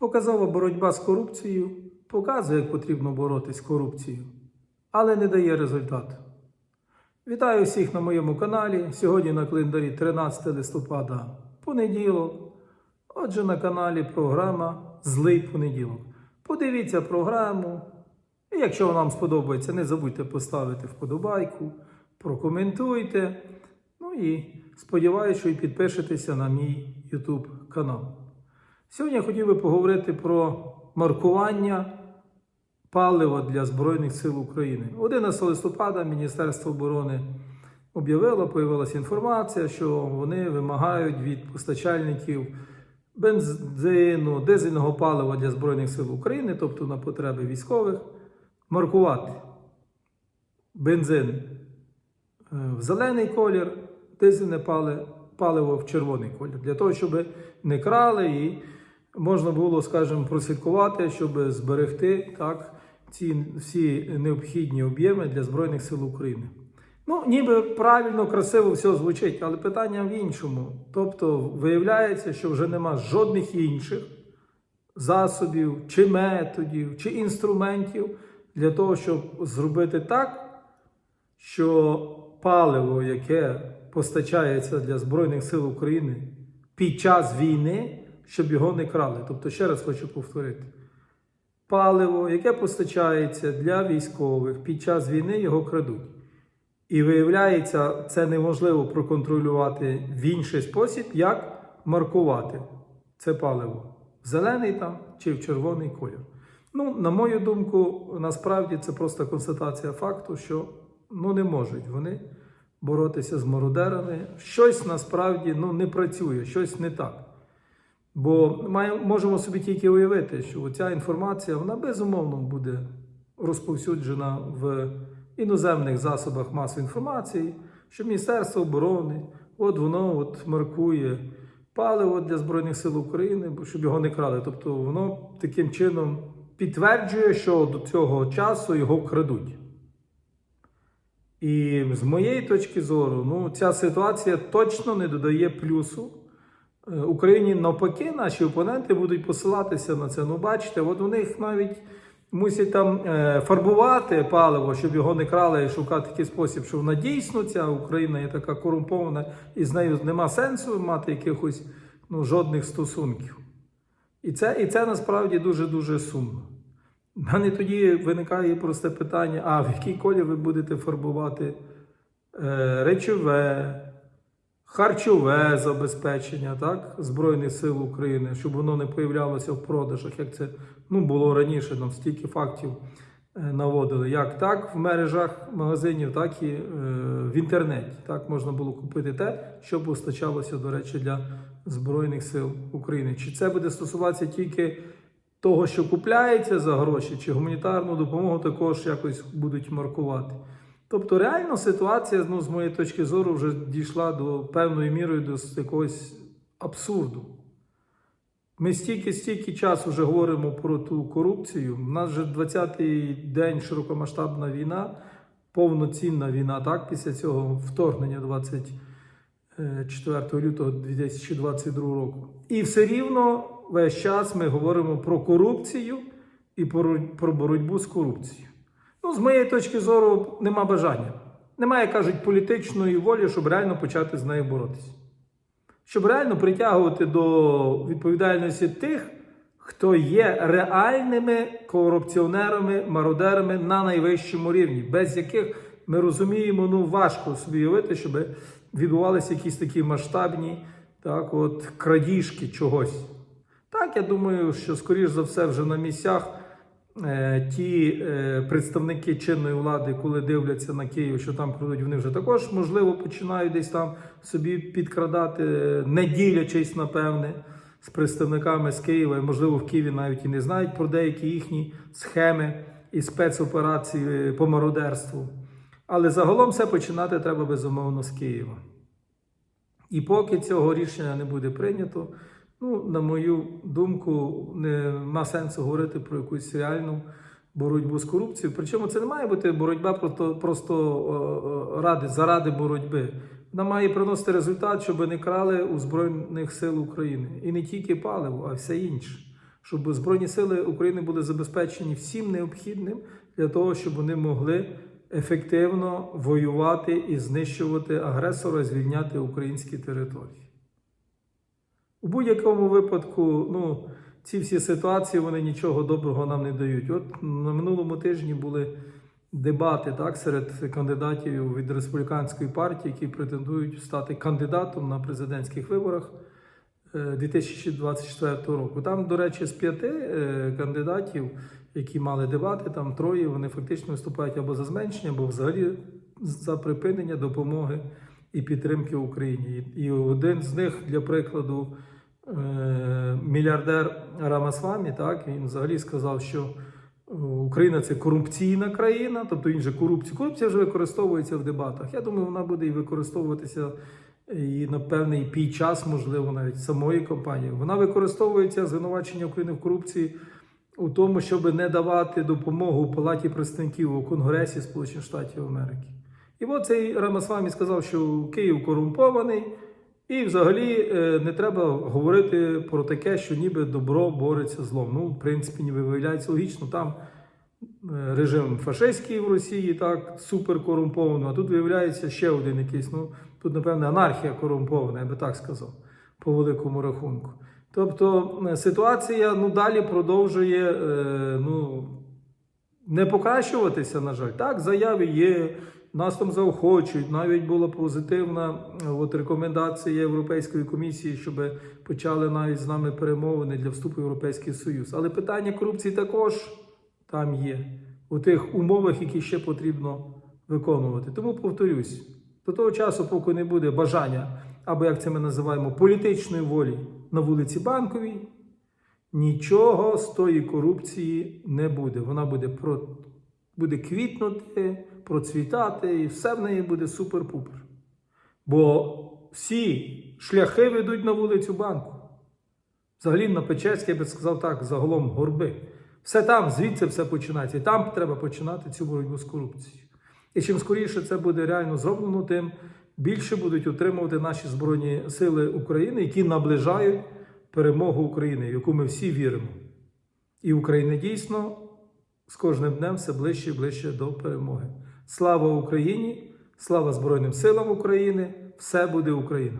Показова боротьба з корупцією показує, як потрібно боротись з корупцією, але не дає результату. Вітаю всіх на моєму каналі. Сьогодні на календарі 13 листопада понеділок. Отже, на каналі програма Злий понеділок. Подивіться програму. І якщо вам сподобається, не забудьте поставити вподобайку, прокоментуйте. Ну і сподіваюся, що і підпишетеся на мій YouTube канал. Сьогодні я хотів би поговорити про маркування палива для Збройних сил України. 11 листопада Міністерство оборони об'явило, появилася інформація, що вони вимагають від постачальників бензину, дизельного палива для Збройних сил України, тобто на потреби військових, маркувати бензин е, в зелений колір, дизельне пали- паливо в червоний колір, для того, щоб не крали і можна було, скажімо, прослідкувати, щоб зберегти так, ці всі необхідні об'єми для Збройних сил України. Ну, ніби правильно, красиво все звучить, але питання в іншому. Тобто, виявляється, що вже нема жодних інших засобів, чи методів, чи інструментів для того, щоб зробити так, що паливо, яке постачається для Збройних сил України під час війни, щоб його не крали. Тобто, ще раз хочу повторити: паливо, яке постачається для військових під час війни, його крадуть. І виявляється, це неможливо проконтролювати в інший спосіб, як маркувати це паливо в зелений там чи в червоний колір. Ну, на мою думку, насправді це просто констатація факту, що ну, не можуть вони боротися з мародерами. Щось насправді ну, не працює, щось не так. Бо має- можемо собі тільки уявити, що ця інформація вона безумовно буде розповсюджена в іноземних засобах масової інформації, що Міністерство оборони, от воно от маркує паливо для Збройних сил України, щоб його не крали. Тобто воно таким чином підтверджує, що до цього часу його крадуть. І з моєї точки зору, ну, ця ситуація точно не додає плюсу. Е, Україні навпаки, наші опоненти будуть посилатися на це. Ну, бачите, от у них навіть мусять там е, фарбувати паливо, щоб його не крали і шукати такий спосіб, що вона дійсно ця Україна є така корумпована, і з нею нема сенсу мати якихось ну, жодних стосунків. І це, і це насправді дуже-дуже сумно. У мене тоді виникає просте питання: а в який колір ви будете фарбувати е, речове, харчове забезпечення так, Збройних сил України, щоб воно не появлялося в продажах, як це ну, було раніше, нам стільки фактів е, наводили. Як так в мережах магазинів, так і е, в інтернеті. Так можна було купити те, що постачалося, до речі, для Збройних сил України. Чи це буде стосуватися тільки того, що купляється за гроші, чи гуманітарну допомогу також якось будуть маркувати. Тобто, реально ситуація, ну, з моєї точки зору, вже дійшла до певної міри до якогось абсурду. Ми стільки стільки часу вже говоримо про ту корупцію. У нас вже 20-й день широкомасштабна війна, повноцінна війна, так, після цього вторгнення 24 лютого 2022 року. І все рівно весь час ми говоримо про корупцію і про боротьбу з корупцією. Ну, з моєї точки зору, нема бажання. Немає, кажуть, політичної волі, щоб реально почати з нею боротися. Щоб реально притягувати до відповідальності тих, хто є реальними корупціонерами, мародерами на найвищому рівні, без яких ми розуміємо, ну важко собі уявити, щоб відбувалися якісь такі масштабні так, от, крадіжки чогось. Так, я думаю, що, скоріш за все, вже на місцях ті е, представники чинної влади, коли дивляться на Київ, що там крадуть, вони вже також, можливо, починають десь там собі підкрадати, е, не ділячись, напевне, з представниками з Києва, і, можливо, в Києві навіть і не знають про деякі їхні схеми і спецоперації по мародерству. Але загалом все починати треба безумовно з Києва. І поки цього рішення не буде прийнято, ну, на мою думку, нема сенсу говорити про якусь реальну боротьбу з корупцією. Причому це не має бути боротьба просто, просто е, е, ради, заради боротьби. Вона має приносити результат, щоб не крали у Збройних сил України. І не тільки паливо, а все інше. щоб Збройні сили України були забезпечені всім необхідним для того, щоб вони могли ефективно воювати і знищувати агресора, звільняти українські території. У будь-якому випадку, ну, ці всі ситуації вони нічого доброго нам не дають. От на минулому тижні були дебати так, серед кандидатів від республіканської партії, які претендують стати кандидатом на президентських виборах е, 2024 року. Там, до речі, з п'яти е, кандидатів, які мали дебати, там троє вони фактично виступають або за зменшення, або взагалі за припинення допомоги і підтримки Україні. І один з них, для прикладу, е, мільярдер Рамасвамі, так він взагалі сказав, що е, Україна це корупційна країна, тобто же корупція. Корупція вже використовується в дебатах. Я думаю, вона буде і використовуватися і на певний пій час, можливо, навіть самої компанії. Вона використовується звинувачення України в корупції у тому, щоб не давати допомогу Палаті представників у Конгресі Сполучених Штатів Америки. І от цей Рамасвамі сказав, що Київ корумпований, і взагалі е, не треба говорити про таке, що ніби добро бореться злом. Ну, в принципі, ніби виявляється логічно. Там е, режим фашистський в Росії, так, супер корумпований, а тут виявляється ще один якийсь. Ну, тут, напевне, анархія корумпована, я би так сказав, по великому рахунку. Тобто е, ситуація ну, далі продовжує ну, не покращуватися, на жаль. Так, заяви є, нас там заохочують. Навіть була позитивна от, рекомендація Європейської комісії, щоб почали навіть з нами перемовини для вступу в Європейський Союз. Але питання корупції також там є у тих умовах, які ще потрібно виконувати. Тому повторюсь, до того часу, поки не буде бажання, або як це ми називаємо, політичної волі на вулиці Банковій, нічого з тої корупції не буде. Вона буде про, буде квітнути, процвітати, і все в неї буде супер-пупер. Бо всі шляхи ведуть на вулицю банку. Взагалі на Печерській, я би сказав так, загалом горби. Все там, звідси все починається. І там треба починати цю боротьбу з корупцією. І чим скоріше це буде реально зроблено, тим більше будуть отримувати наші Збройні Сили України, які наближають перемогу України, в яку ми всі віримо. І Україна дійсно з кожним днем все ближче і ближче до перемоги. Слава Україні! Слава Збройним силам України! Все буде Україна!